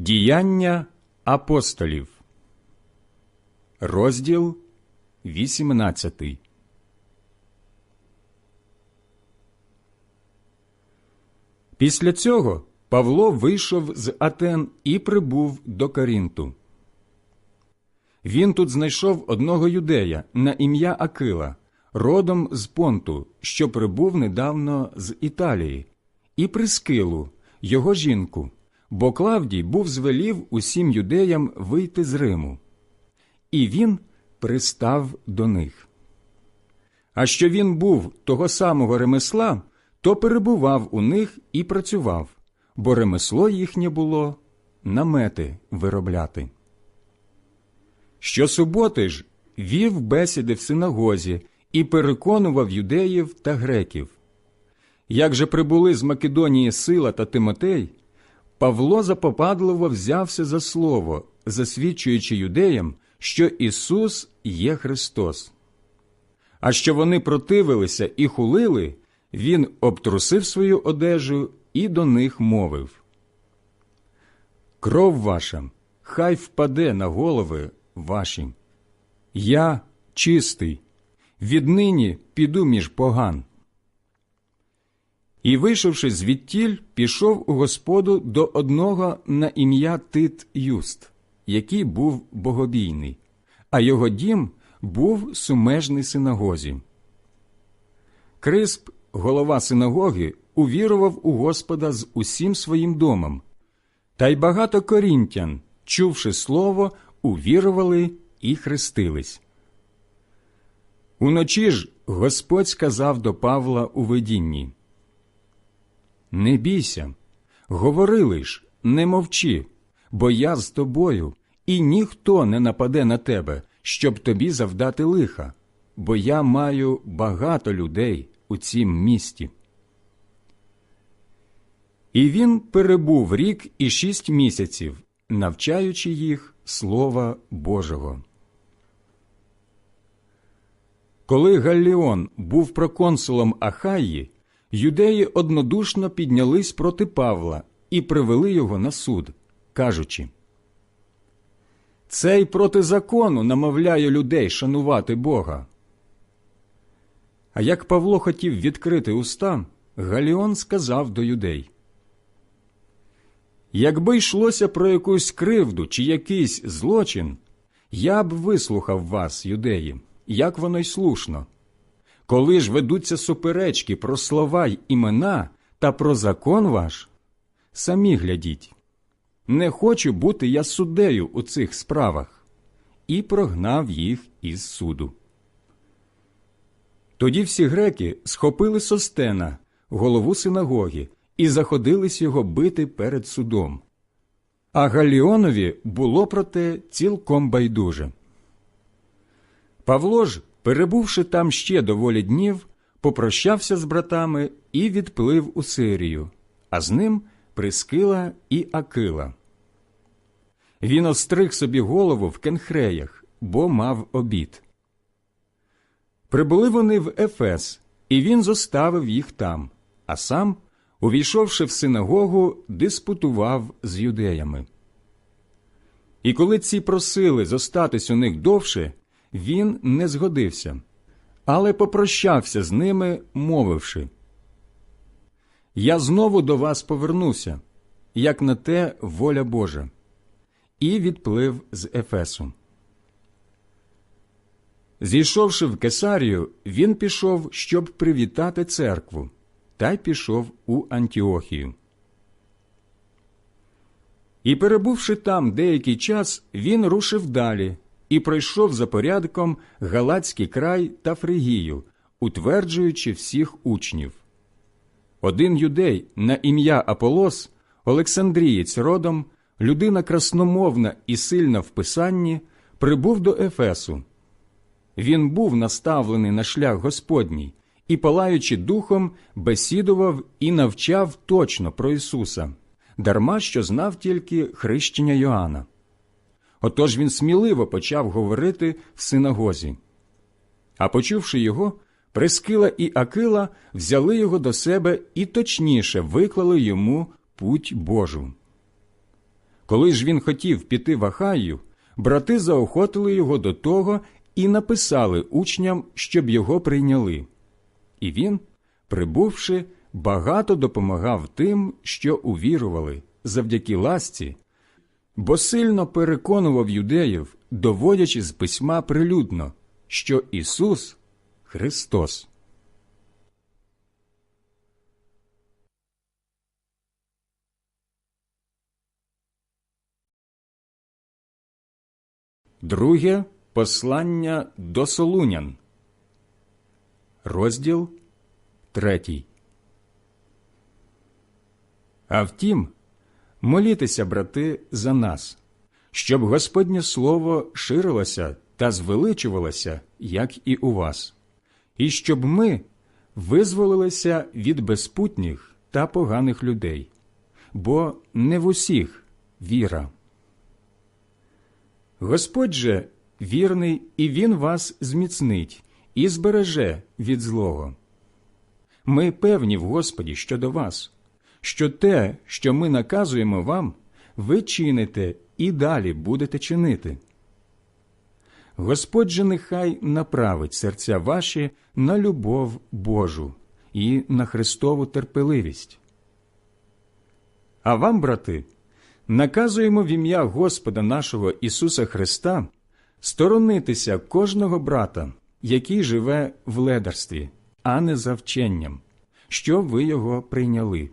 Діяння апостолів, розділ 18. Після цього Павло вийшов з Атен і прибув до Корінту. Він тут знайшов одного юдея на ім'я Акила, родом з Понту, що прибув недавно з Італії, і Прискилу, його жінку, бо Клавдій був звелів усім юдеям вийти з Риму. І він пристав до них. А що він був того самого ремесла, то перебував у них і працював, бо ремесло їхнє було намети виробляти. Щосуботи ж вів бесіди в синагозі і переконував юдеїв та греків. Як же прибули з Македонії Сила та Тимотей, Павло запопадливо взявся за слово, засвідчуючи юдеям, що Ісус є Христос. А що вони противилися і хулили, він обтрусив свою одежу і до них мовив Кров ваша хай впаде на голови ваші. Я чистий, віднині піду між поган. І, вийшовши звідтіль, пішов у господу до одного на ім'я Тит Юст, який був богобійний, а його дім був сумежний синагозі. Крисп, голова синагоги, увірував у Господа з усім своїм домом, та й багато корінтян, чувши слово, увірували і хрестились. Уночі ж Господь сказав до Павла у видінні Не бійся, говори лиш, не мовчи, бо я з тобою, і ніхто не нападе на тебе, щоб тобі завдати лиха, бо я маю багато людей у цім місті. І він перебув рік і шість місяців, навчаючи їх Слова Божого. Коли Галліон був проконсулом Ахаї, юдеї однодушно піднялись проти Павла і привели його на суд, кажучи Цей проти закону намовляє людей шанувати Бога. А як Павло хотів відкрити уста, Галіон сказав до юдей Якби йшлося про якусь кривду чи якийсь злочин, я б вислухав вас, юдеї, як воно й слушно. Коли ж ведуться суперечки про слова й імена та про закон ваш, самі глядіть. Не хочу бути я суддею у цих справах, і прогнав їх із суду. Тоді всі греки схопили Состена, голову синагоги, і заходились його бити перед судом. А Галіонові було проте цілком байдуже. Павло ж, перебувши там ще доволі днів, попрощався з братами і відплив у Сирію, а з ним Прискила і Акила. Він остриг собі голову в кенхреях, бо мав обід. Прибули вони в Ефес, і він зоставив їх там, а сам увійшовши в синагогу, диспутував з юдеями. І коли ці просили зостатись у них довше, він не згодився, але попрощався з ними, мовивши Я знову до вас повернуся, як на те воля Божа, і відплив з Ефесу. Зійшовши в Кесарію, він пішов, щоб привітати церкву та й пішов у Антіохію. І, перебувши там деякий час, він рушив далі і пройшов за порядком Галацький край та Фригію, утверджуючи всіх учнів. Один юдей на ім'я Аполос, Олександрієць родом, людина красномовна і сильна в писанні, прибув до Ефесу. Він був наставлений на шлях Господній і, палаючи духом, бесідував і навчав точно про Ісуса, дарма що знав тільки хрещення Йоанна. Отож він сміливо почав говорити в синагозі. А почувши його, Прискила і Акила взяли його до себе і точніше виклали йому путь Божу. Коли ж він хотів піти в Ахаю, брати заохотили його до того і написали учням, щоб його прийняли. І він, прибувши, багато допомагав тим, що увірували, завдяки ласці, бо сильно переконував юдеїв, доводячи з письма прилюдно, що Ісус Христос. Друге послання до Солунян. Розділ третій. А втім, молітеся, брати, за нас, щоб Господнє Слово ширилося та звеличувалося, як і у вас, і щоб ми визволилися від безпутніх та поганих людей, бо не в усіх віра. Господь же вірний, і Він вас зміцнить і збереже від злого. Ми певні в Господі щодо вас, що те, що ми наказуємо вам, ви чините і далі будете чинити. Господь же нехай направить серця ваші на любов Божу і на Христову терпеливість. А вам, брати, наказуємо в ім'я Господа нашого Ісуса Христа сторонитися кожного брата, який живе в ледарстві, а не за вченням, що ви його прийняли.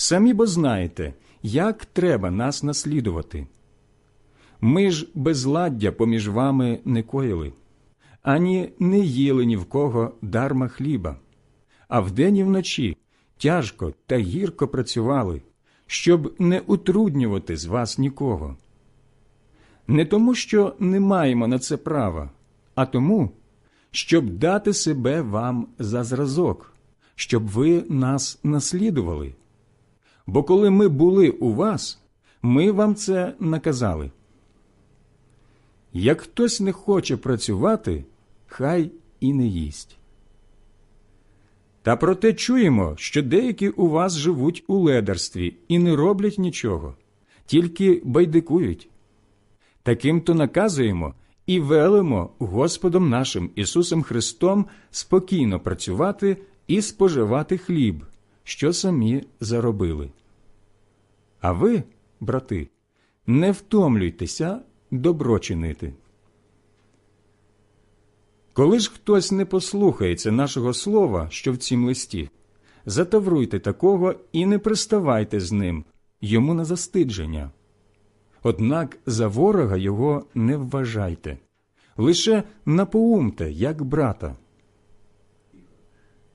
Самі бо знаєте, як треба нас наслідувати. Ми ж безладдя поміж вами не коїли, ані не їли ні в кого дарма хліба, а вдень і вночі тяжко та гірко працювали, щоб не утруднювати з вас нікого. Не тому, що не маємо на це права, а тому, щоб дати себе вам за зразок, щоб ви нас наслідували. Бо коли ми були у вас, ми вам це наказали. Як хтось не хоче працювати, хай і не їсть. Та проте чуємо, що деякі у вас живуть у ледарстві і не роблять нічого, тільки байдикують. Таким то наказуємо і велимо Господом нашим Ісусом Христом спокійно працювати і споживати хліб, що самі заробили. А ви, брати, не втомлюйтеся добро чинити. Коли ж хтось не послухається нашого слова, що в цім листі, затавруйте такого і не приставайте з ним, йому на застидження. Однак за ворога його не вважайте, лише напоумте, як брата.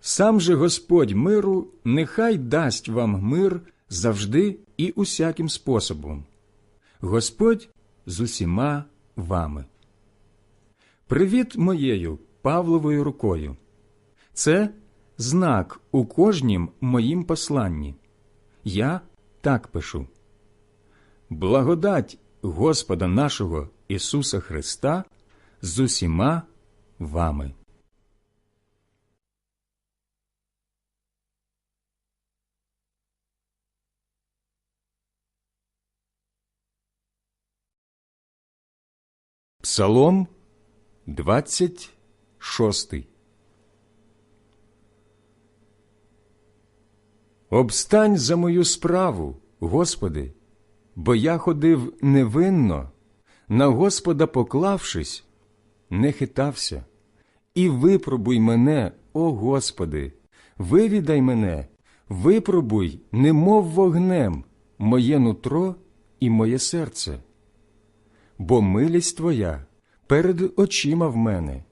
Сам же Господь миру нехай дасть вам мир завжди і усяким способом. Господь з усіма вами. Привіт моєю Павловою рукою. Це знак у кожнім моїм посланні. Я так пишу. Благодать Господа нашого Ісуса Христа з усіма вами. Псалом 26 Обстань за мою справу, Господи, бо я ходив невинно, на Господа поклавшись, не хитався, і випробуй мене, о Господи, вивідай мене, випробуй, немов вогнем, моє нутро і моє серце. Бо милість Твоя перед очима в мене,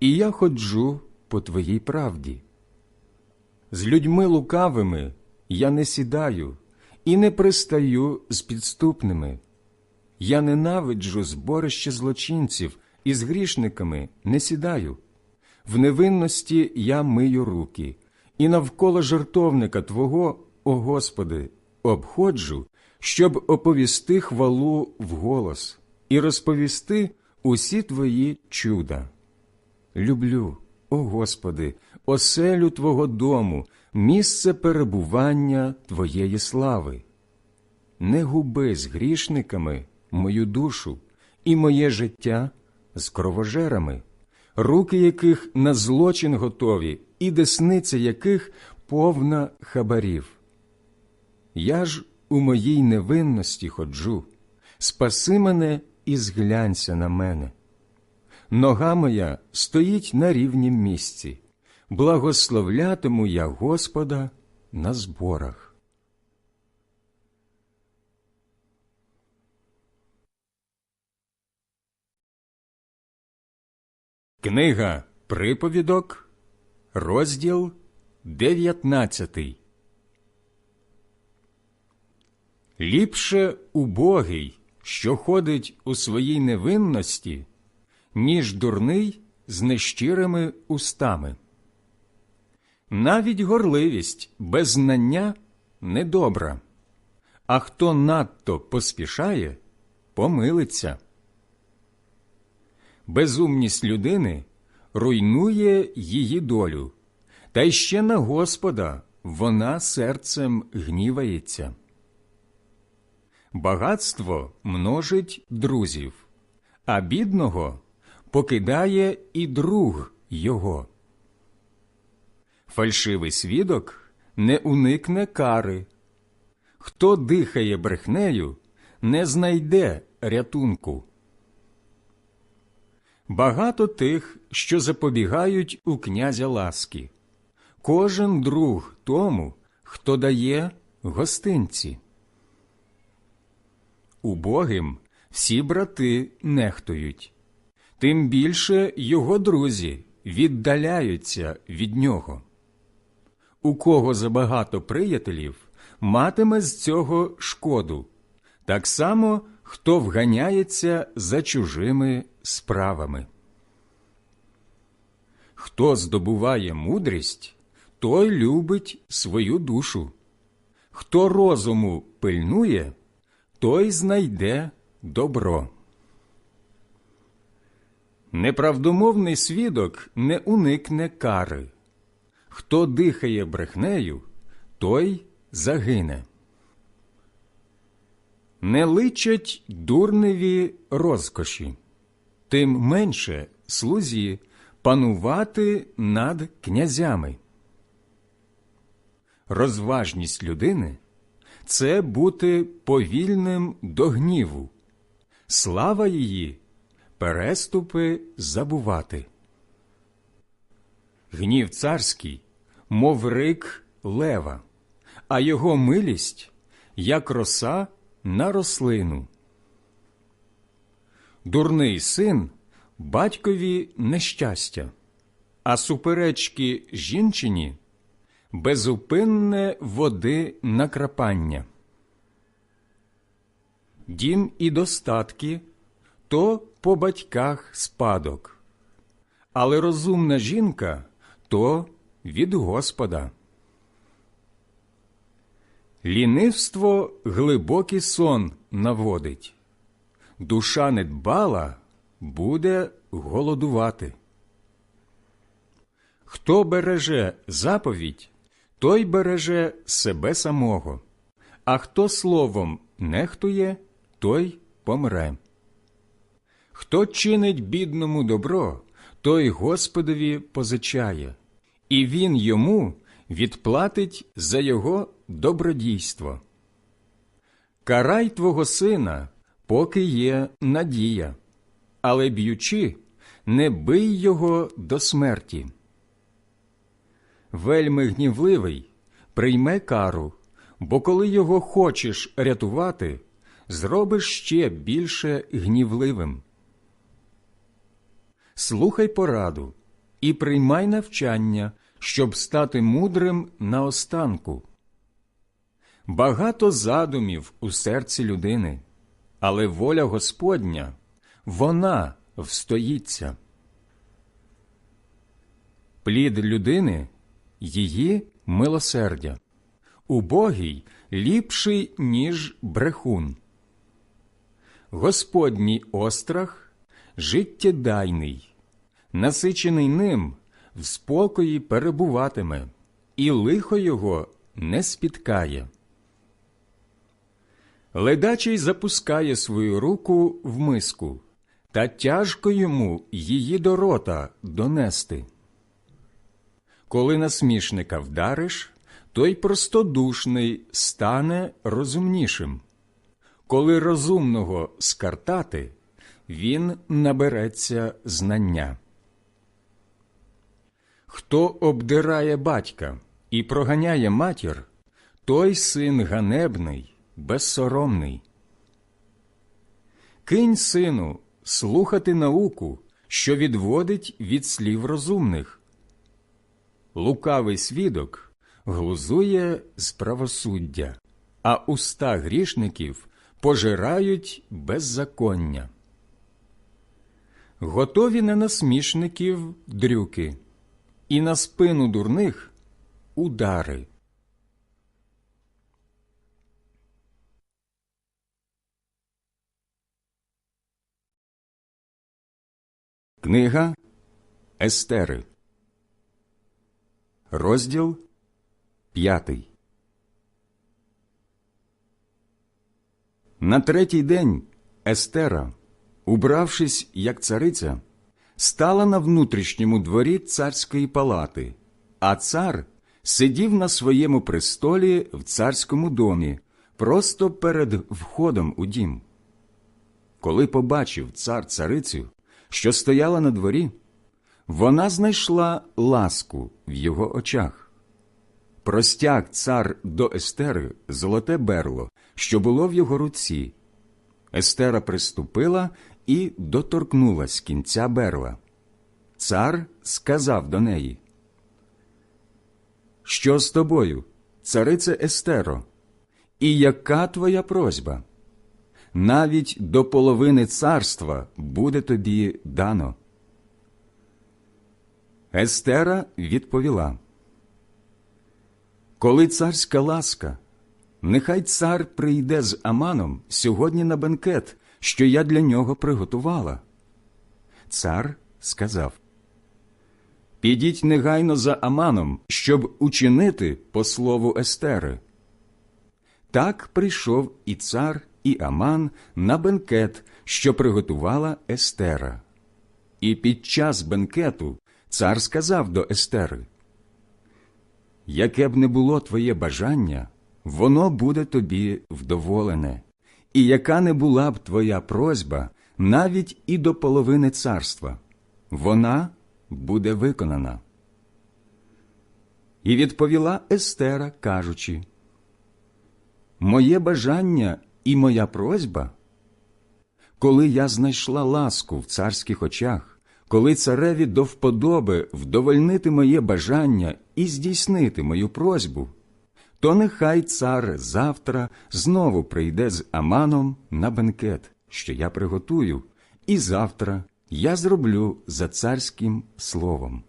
і я ходжу по Твоїй правді. З людьми лукавими я не сідаю і не пристаю з підступними. Я ненавиджу зборище злочинців і з грішниками не сідаю. В невинності я мию руки, і навколо жертовника Твого, о Господи, обходжу, щоб оповісти хвалу вголос і розповісти усі Твої чуда. Люблю, о Господи, оселю Твого дому, місце перебування Твоєї слави. не губи з грішниками мою душу і моє життя з кровожерами, руки яких на злочин готові, і десниця яких повна хабарів. Я ж у моїй невинності ходжу, спаси мене і зглянься на мене. Нога моя стоїть на рівнім місці, благословлятиму я Господа на зборах. Книга Приповідок, розділ 19 Ліпше убогий, що ходить у своїй невинності, ніж дурний з нещирими устами. Навіть горливість без знання недобра, а хто надто поспішає, помилиться. Безумність людини руйнує її долю, та й ще на Господа вона серцем гнівається. Багатство множить друзів, а бідного покидає і друг його. Фальшивий свідок не уникне кари. Хто дихає брехнею, не знайде рятунку. Багато тих, що запобігають у князя ласки. Кожен друг тому, хто дає гостинці. Убогим всі брати нехтують, тим більше його друзі віддаляються від нього. У кого забагато приятелів, матиме з цього шкоду, так само хто вганяється за чужими справами. Хто здобуває мудрість, той любить свою душу. Хто розуму пильнує, той знайде добро. Неправдомовний свідок не уникне кари. Хто дихає брехнею, той загине. Не личать дурневі розкоші, тим менше слузі панувати над князями. Розважність людини це бути повільним до гніву, слава її переступи забувати. Гнів царський, мов рик лева, а його милість, як роса на рослину. Дурний син батькові нещастя, а суперечки жінчині безупинне води накрапання. Дім і достатки то по батьках спадок, але розумна жінка то від Господа. Лінивство глибокий сон наводить, душа недбала буде голодувати. Хто береже заповідь, той береже себе самого, а хто словом нехтує, той помре. Хто чинить бідному добро, той Господові позичає, і він йому відплатить за його добродійство. Карай твого сина, поки є надія, але б'ючи, не бий його до смерті. Вельми гнівливий, прийме кару, бо коли його хочеш рятувати, зробиш ще більше гнівливим. Слухай пораду і приймай навчання, щоб стати мудрим наостанку. Багато задумів у серці людини, але воля Господня вона встоїться. Плід людини її милосердя, убогий ліпший, ніж брехун. Господній острах життєдайний, насичений ним в спокої перебуватиме, і лихо його не спіткає. Ледачий запускає свою руку в миску, та тяжко йому її до рота донести. Коли насмішника вдариш, той простодушний стане розумнішим. Коли розумного скартати, він набереться знання. Хто обдирає батька і проганяє матір, той син ганебний, безсоромний. Кинь, сину, слухати науку, що відводить від слів розумних. Лукавий свідок глузує з правосуддя, а уста грішників пожирають беззаконня. Готові на насмішників дрюки, і на спину дурних удари. Книга Естери, розділ п'ятий. На третій день Естера, убравшись як цариця, стала на внутрішньому дворі царської палати, а цар сидів на своєму престолі в царському домі, просто перед входом у дім. Коли побачив цар царицю, що стояла на дворі, вона знайшла ласку в його очах. Простяг цар до Естери золоте берло, що було в його руці. Естера приступила і доторкнулась кінця берла. Цар сказав до неї, Що з тобою, царице Естеро, і яка твоя просьба? Навіть до половини царства буде тобі дано. Естера відповіла, Коли царська ласка, нехай цар прийде з Аманом сьогодні на бенкет, що я для нього приготувала. Цар сказав Підіть негайно за Аманом, щоб учинити по слову Естери. Так прийшов і цар, і Аман на бенкет, що приготувала Естера. І під час бенкету цар сказав до Естери Яке б не було твоє бажання, воно буде тобі вдоволене, і яка не була б твоя просьба навіть і до половини царства, вона буде виконана. І відповіла Естера, кажучи Моє бажання і моя просьба, коли я знайшла ласку в царських очах, коли цареві до вподоби вдовольнити моє бажання і здійснити мою просьбу, то нехай цар завтра знову прийде з Аманом на бенкет, що я приготую, і завтра я зроблю за царським словом.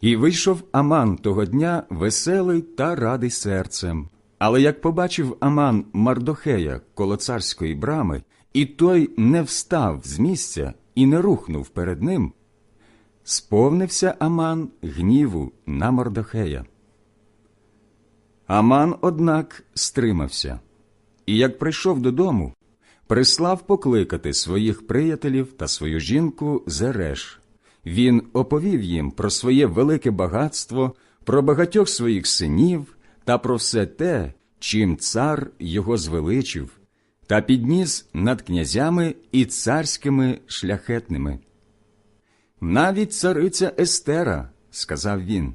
І вийшов Аман того дня веселий та радий серцем. Але як побачив Аман Мардохея коло царської брами, і той не встав з місця і не рухнув перед ним, сповнився Аман гніву на Мардохея. Аман, однак, стримався, і як прийшов додому, прислав покликати своїх приятелів та свою жінку Зереш. Він оповів їм про своє велике багатство, про багатьох своїх синів та про все те, чим цар його звеличив, та підніс над князями і царськими шляхетними. Навіть цариця Естера, сказав він,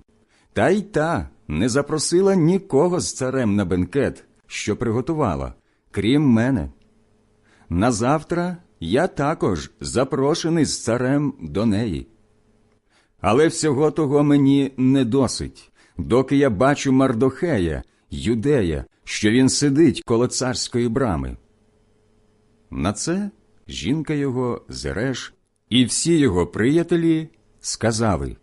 та й та не запросила нікого з царем на бенкет, що приготувала, крім мене. Назавтра я також запрошений з царем до неї. Але всього того мені не досить, доки я бачу Мардохея, юдея, що він сидить коло царської брами. На це жінка його Зереш і всі його приятелі сказали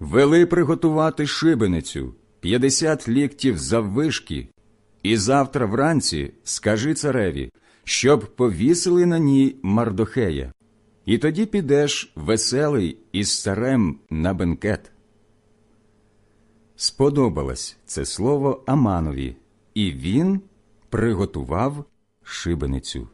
Вели приготувати шибеницю п'ятдесят ліктів заввишки, і завтра вранці скажи цареві, щоб повісили на ній Мардохея, і тоді підеш веселий із царем на бенкет. Сподобалось це слово Аманові, і він приготував шибеницю.